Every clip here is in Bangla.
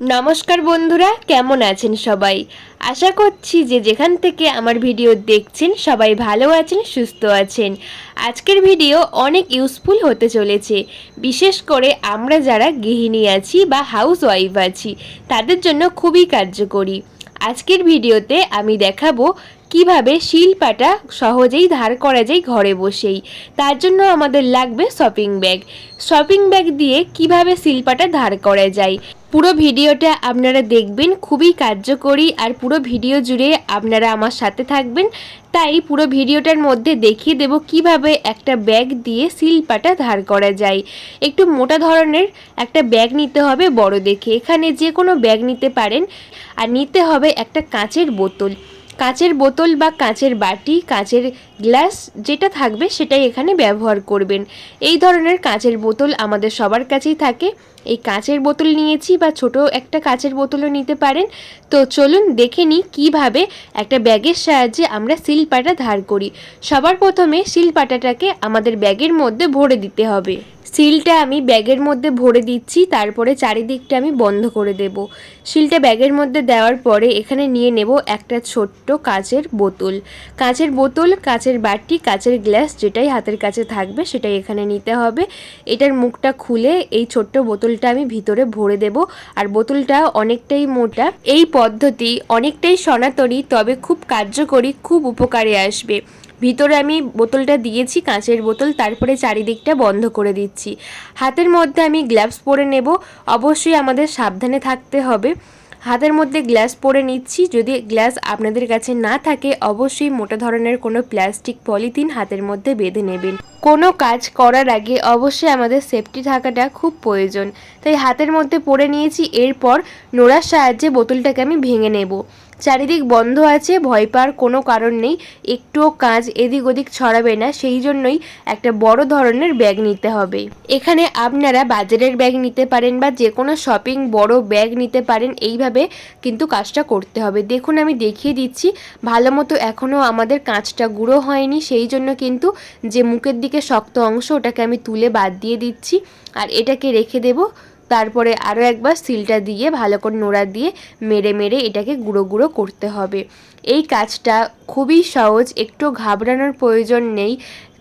নমস্কার বন্ধুরা, কেমন আছেন সবাই? আশা করছি যে যেখান থেকে আমার ভিডিও দেখছেন, সবাই ভালো আছেন, সুস্থ আছেন। আজকের ভিডিও অনেক ইউজফুল হতে চলেছে। বিশেষ করে আমরা যারা গৃহিণী আছি বা হাউস ওয়াইফ আছি, তাদের জন্য খুবই কার্যকরী। আজকের ভিডিওতে আমি দেখাবো কীভাবে শিলপাটা সহজেই ধার করা যায় ঘরে বসেই। তার জন্য আমাদের লাগবে শপিং ব্যাগ শপিং ব্যাগ দিয়ে কীভাবে শিলপাটা ধার করা যায়। পুরো ভিডিওটা আপনারা দেখবেন, খুবই কার্যকরী আর পুরো ভিডিও জুড়ে আপনারা আমার সাথে থাকবেন। তাই পুরো ভিডিওটার মধ্যে দেখিয়ে দেব কীভাবে একটা ব্যাগ দিয়ে শিলপাটা ধার করা যায়। একটু মোটা ধরনের একটা ব্যাগ নিতে হবে বড় দেখে। এখানে যে কোনো ব্যাগ নিতে পারেন। আর নিতে হবে একটা কাঁচের বোতল। কাঁচের বোতল বা কাঁচের বাটি, কাঁচের গ্লাস যেটা থাকবে সেটাই এখানে ব্যবহার করবেন। এই ধরনের কাঁচের বোতল আমাদের সবার কাছেই থাকে। এই কাঁচের বোতল নিয়েছি বা ছোট একটা কাঁচের বোতলও নিতে পারেন। তো চলুন দেখে নিই কীভাবে একটা ব্যাগের সাহায্যে আমরা শিলপাটা ধার করি। সবার প্রথমে শিলপাটাটাকে আমাদের ব্যাগের মধ্যে ভরে দিতে হবে। সিলটা আমি ব্যাগের মধ্যে ভরে দিচ্ছি, তারপরে চারিদিকটা আমি বন্ধ করে দেব। সিলটা ব্যাগের মধ্যে দেওয়ার পরে এখানে নিয়ে নেব একটা ছোট্ট কাঁচের বোতল। কাঁচের বোতল, কাঁচের বাটি, কাঁচের গ্লাস যেটাই হাতের কাছে থাকবে সেটাই এখানে নিতে হবে। এটার মুখটা খুলে এই ছোট্ট বোতলটা আমি ভিতরে ভরে দেব। আর বোতলটা অনেকটাই মোটা। এই পদ্ধতি অনেকটাই সনাতনী, তবে খুব কার্যকরী, খুব উপকারে আসবে। ভিতরে আমি বোতলটা দিয়েছি, কাঁচের বোতল, তারপরে চারিদিকটা বন্ধ করে দিচ্ছি। হাতের মধ্যে আমি গ্লাভস পরে নেব, অবশ্যই আমাদের সাবধানে থাকতে হবে। হাতের মধ্যে গ্লাস পরে নিচ্ছি, যদি গ্লাস আপনাদের কাছে না থাকে, অবশ্যই মোটা ধরনের কোনো প্লাস্টিক পলিথিন হাতের মধ্যে বেঁধে নেবেন। কোনো কাজ করার আগে অবশ্যই আমাদের সেফটি থাকাটা খুব প্রয়োজন। তাই হাতের মধ্যে পরে নিয়েছি, এরপর নোড়ার সাহায্যে বোতলটাকে আমি ভেঙে নেব। চারিদিক বন্ধ আছে, ভয় পাওয়ার কোনো কারণ নেই। একটুও কাজ এদিক ওদিক ছড়াবে না, সেই জন্যই একটা বড় ধরনের ব্যাগ নিতে হবে। এখানে আপনারা বাজারের ব্যাগ নিতে পারেন বা যে কোনো শপিং বড় ব্যাগ নিতে পারেন, এইভাবে কিন্তু কাজটা করতে হবে। দেখুন, আমি দেখিয়ে দিচ্ছি, ভালো মতো এখনও আমাদের কাঁচটা গুঁড়ো হয়নি, সেই জন্য কিন্তু যে মুখের দিকে শক্ত অংশ, ওটাকে আমি তুলে বাদ দিয়ে দিচ্ছি। আর এটাকে রেখে দেবো। তারপরে আরও একবার সিলটা দিয়ে, ভালো করে নোড়া দিয়ে মেরে মেরে এটাকে গুঁড়ো গুঁড়ো করতে হবে। এই কাজটা খুবই সহজ, একটু ঘাবড়ানোর প্রয়োজন নেই।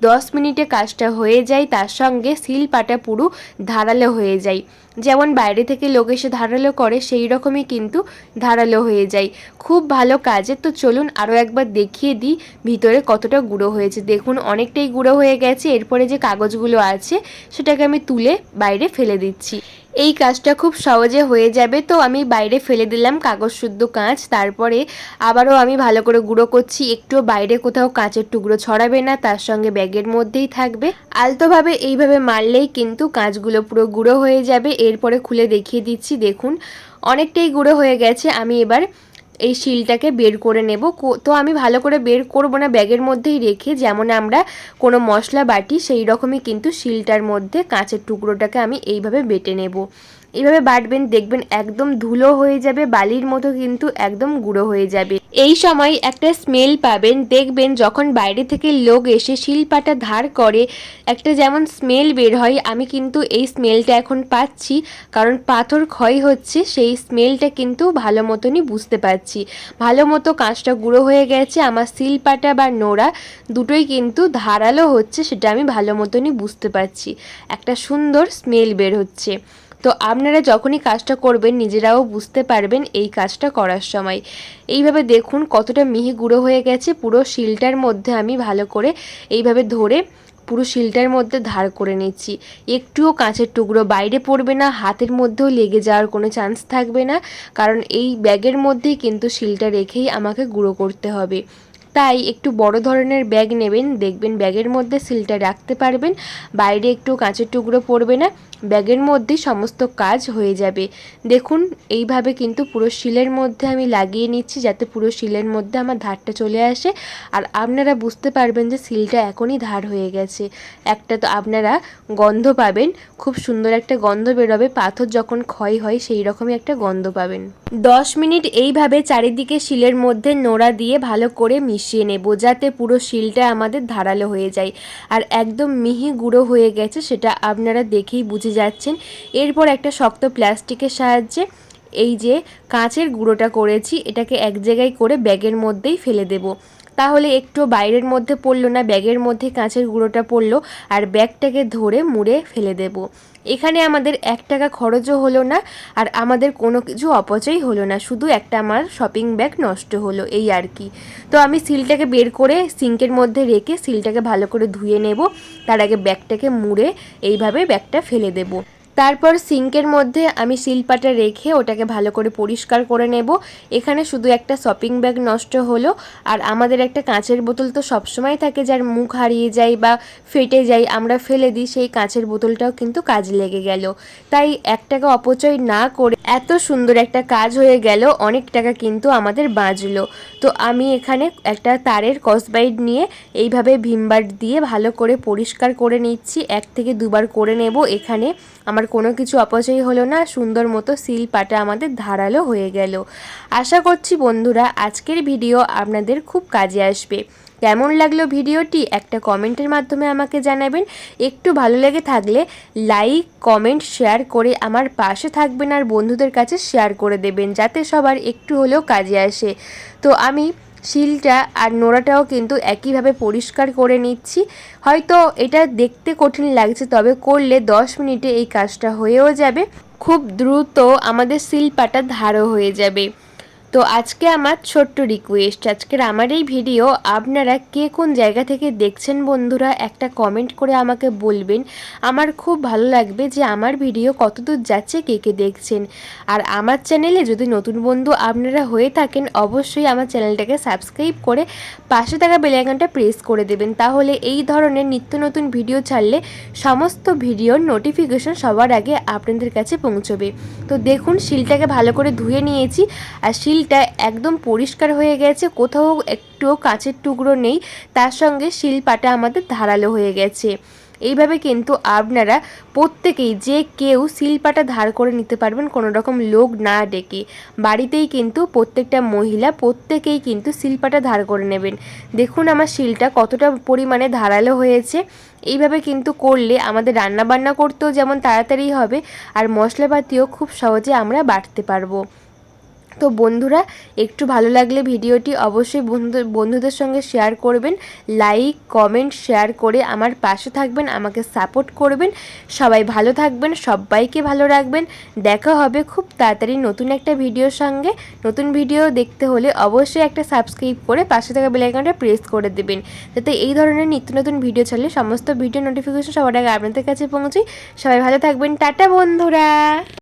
দশ মিনিটে কাজটা হয়ে যায়, তার সঙ্গে সিল পাটা পুরো ধারালো হয়ে যায়। যেমন বাইরে থেকে লোক এসে ধারালো করে, সেই রকমই কিন্তু ধারালো হয়ে যায়। খুব ভালো কাজে, তো চলুন আরও একবার দেখিয়ে দিই ভিতরে কতটা গুঁড়ো হয়েছে। দেখুন, অনেকটাই গুঁড়ো হয়ে গেছে। এরপরে যে কাগজগুলো আছে, সেটাকে আমি তুলে বাইরে ফেলে দিচ্ছি। এই কাজটা খুব সহজে হয়ে যাবে, তো আমি বাইরে ফেলে দিলাম কাগজ শুদ্ধ কাঁচ। তারপরে আবারও আমি ভালো করে গুঁড়ো করছি। একটু বাইরে কোথাও কাঁচের টুকরো ছড়াবে না, তার সঙ্গে ব্যাগের মধ্যেই থাকবে। আলতোভাবে এইভাবে মারলেই কিন্তু কাঁচগুলো পুরো গুঁড়ো হয়ে যাবে। এরপরে খুলে দেখিয়ে দিচ্ছি, দেখুন। অনেকটাই গুঁড়ো হয়ে গেছে। আমি এবার এই শিলটাকে বের করে নেব। তো আমি ভালো করে বের করব না ব্যাগের মধ্যেই রেখে, যেমন আমরা কোনো মশলা বাটি, সেই রকমই কিন্তু শিলটার মধ্যে কাঁচের টুকরোটাকে আমি এইভাবে বেটে নেব। এইভাবে বাটবেন, দেখবেন একদম ধুলো হয়ে যাবে, বালির মতো কিন্তু একদম গুঁড়ো হয়ে যাবে। এই সময় একটা স্মেল পাবেন, দেখবেন যখন বাইরে থেকে লোক এসে শিলপাটা ধার করে, একটা যেমন স্মেল বের হয়, আমি কিন্তু এই স্মেলটা এখন পাচ্ছি, কারণ পাথর ক্ষয় হচ্ছে, সেই স্মেলটা কিন্তু ভালো মতনই বুঝতে পারছি। ভালো মতো কাঁচটা গুঁড়ো হয়ে গেছে, আমার শিলপাটা বা নোড়া দুটোই কিন্তু ধারালো হচ্ছে, সেটা আমি ভালো মতনই বুঝতে পারছি। একটা সুন্দর স্মেল বের হচ্ছে। তো আপনারা যখনই কাজটা করবেন, নিজেরাও বুঝতে পারবেন এই কাজটা করার সময়। এইভাবে দেখুন কতটা মিহি গুঁড়ো হয়ে গেছে, পুরো শিলটার মধ্যে আমি ভালো করে এইভাবে ধরে পুরো শিলটার মধ্যে ধার করে নিচ্ছি। একটুও কাঁচের টুকরো বাইরে পড়বে না, হাতের মধ্যেও লেগে যাওয়ার কোনো চান্স থাকবে না, কারণ এই ব্যাগের মধ্যেই কিন্তু শিলটা রেখেই আমাকে গুঁড়ো করতে হবে। তাই একটু বড় ধরনের ব্যাগ নেবেন, দেখবেন ব্যাগের মধ্যে সিলটা রাখতে পারবেন, বাইরে একটু কাঁচের টুকরো পড়বে না ব্যাগের মধ্যে সমস্ত কাজ হয়ে যাবে। দেখুন, এইভাবে কিন্তু পুরো শিলের মধ্যে আমি লাগিয়ে নিচ্ছি যাতে পুরো শিলের মধ্যে আমার ধারটা চলে আসে। আর আপনারা বুঝতে পারবেন যে শিলটা এখনই ধার হয়ে গেছে। একটা তো আপনারা গন্ধ পাবেন, খুব সুন্দর একটা গন্ধ বেরোবে, পাথর যখন ক্ষয় হয় সেই রকমই একটা গন্ধ পাবেন। দশ মিনিট এইভাবে চারিদিকে শিলের মধ্যে নোড়া দিয়ে ভালো করে মিশিয়ে নেব, যাতে পুরো শিলটা আমাদের ধারালো হয়ে যায়। আর একদম মিহি গুঁড়ো হয়ে গেছে, সেটা আপনারা দেখেই বুঝে যাচ্ছেন। এরপর একটা শক্ত প্লাস্টিকের সাহায্যে এই যে কাঁচের গুঁড়োটা করেছি, এটাকে এক জায়গায় করে ব্যাগের মধ্যেই ফেলে দেব। তাহলে একটু বাইরের মধ্যে পড়ল না, ব্যাগের মধ্যে কাঁচের গুঁড়োটা পড়ল আর ব্যাগটাকে ধরে মুড়ে ফেলে দেব। এখানে আমাদের এক টাকা খরচও হলো না আর আমাদের কোনো কিছু অপচয় হলো না, শুধু একটা আমার শপিং ব্যাগ নষ্ট হলো, এই আর কি। তো আমি সিলটাকে বের করে সিঙ্কের মধ্যে রেখে সিলটাকে ভালো করে ধুয়ে নেব, তার আগে ব্যাগটাকে মুড়ে এইভাবে ব্যাগটা ফেলে দেবো। তারপর সিঙ্কের মধ্যে আমি শিলপাটা রেখে ওটাকে ভালো করে পরিষ্কার করে নেব। এখানে শুধু একটা শপিং ব্যাগ নষ্ট হলো। আর আমাদের একটা কাঁচের বোতল তো সবসময় থাকে, যার মুখ হারিয়ে যায় বা ফেটে যায়, আমরা ফেলে দিই, সেই কাঁচের বোতলটাও কিন্তু কাজে লেগে গেল। তাই একটাকে অপচয় না করে এত সুন্দর একটা কাজ হয়ে গেল, অনেক টাকা কিন্তু আমাদের বাঁচলো। তো আমি এখানে একটা তারের কসবাইড নিয়ে এইভাবে ভিমবার দিয়ে ভালো করে পরিষ্কার করে নিচ্ছি। এক থেকে দুবার করে নেব। এখানে আমার কোনো কিছু অপচয় হলো না। সুন্দর মতো সিল পাটা আমাদের ধারালো হয়ে গেল। আশা করছি বন্ধুরা, আজকের ভিডিও আপনাদের খুব কাজে আসবে। কেমন লাগল ভিডিওটি একটা কমেন্টের মাধ্যমে আমাকে জানাবেন। একটু ভালো লেগে থাকলে লাইক, কমেন্ট, শেয়ার করে আমার পাশে থাকবেন আর বন্ধুদের কাছে শেয়ার করে দেবেন যাতে সবার একটু হলেও কাজে আসে। তো আমি শিলটা আর নোড়াটাও কিন্তু একইভাবে পরিষ্কার করে নিচ্ছি। হয়তো এটা দেখতে কঠিন লাগছে, তবে করলে দশ মিনিটে এই কাজটা হয়েও যাবে। খুব দ্রুত আমাদের শিল্পাটা ধারও হয়ে যাবে। তো আজকে আমার ছোট্ট রিকোয়েস্ট আজকের আমার এই ভিডিও আপনারা কে কোন জায়গা থেকে দেখছেন বন্ধুরা, একটা কমেন্ট করে আমাকে বলবেন। আমার খুব ভালো লাগবে যে আমার ভিডিও কতদূর যাচ্ছে, কে কে দেখছেন। আর আমার চ্যানেলে যদি নতুন বন্ধু আপনারা হয়ে থাকেন, অবশ্যই আমার চ্যানেলটাকে সাবস্ক্রাইব করে পাশে থাকা বেলাইকনটা প্রেস করে দেবেন। তাহলে এই ধরনের নিত্য নতুন ভিডিও ছাড়লে সমস্ত ভিডিওর নোটিফিকেশন সবার আগে আপনাদের কাছে পৌঁছবে। তো দেখুন, শিলটাকে ভালো করে ধুয়ে নিয়েছি। আর শিল শিলটা একদম পরিষ্কার হয়ে গেছে, কোথাও একটুও কাঁচের টুকরো নেই, তার সঙ্গে শিলপাটা আমাদের ধারালো হয়ে গেছে। এইভাবে কিন্তু আপনারা প্রত্যেকেই, যে কেউ শিলপাটা ধার করে নিতে পারবেন কোনো রকম লোক না ডেকে। বাড়িতেই কিন্তু প্রত্যেকটা মহিলা, প্রত্যেকেই কিন্তু শিলপাটা ধার করে নেবেন। দেখুন আমার শিলটা কতটা পরিমাণে ধারালো হয়েছে। এইভাবে কিন্তু করলে আমাদের রান্না বান্না করতেও যেমন তাড়াতাড়ি হবে, আর মশলাপাতিও খুব সহজে আমরা বাটতে পারব। তো বন্ধুরা, একটু ভালো লাগলে ভিডিওটি অবশ্যই বন্ধু বন্ধুদের সঙ্গে শেয়ার করবেন লাইক কমেন্ট শেয়ার করে আমার পাশে থাকবেন, আমাকে সাপোর্ট করবেন। সবাই ভালো থাকবেন, সবাইকে ভালো রাখবেন। দেখা হবে খুব তাড়াতাড়ি নতুন একটা ভিডিওর সঙ্গে। নতুন ভিডিও দেখতে হলে অবশ্যই একটা সাবস্ক্রাইব করে পাশে থাকা বেলাইকনটা প্রেস করে দেবেন। যাতে এই ধরনের নিত্য নতুন ভিডিও ছাড়লে সমস্ত ভিডিও নোটিফিকেশন সবার আগে আপনাদের কাছে পৌঁছাই সবাই ভালো থাকবেন। টাটা বন্ধুরা!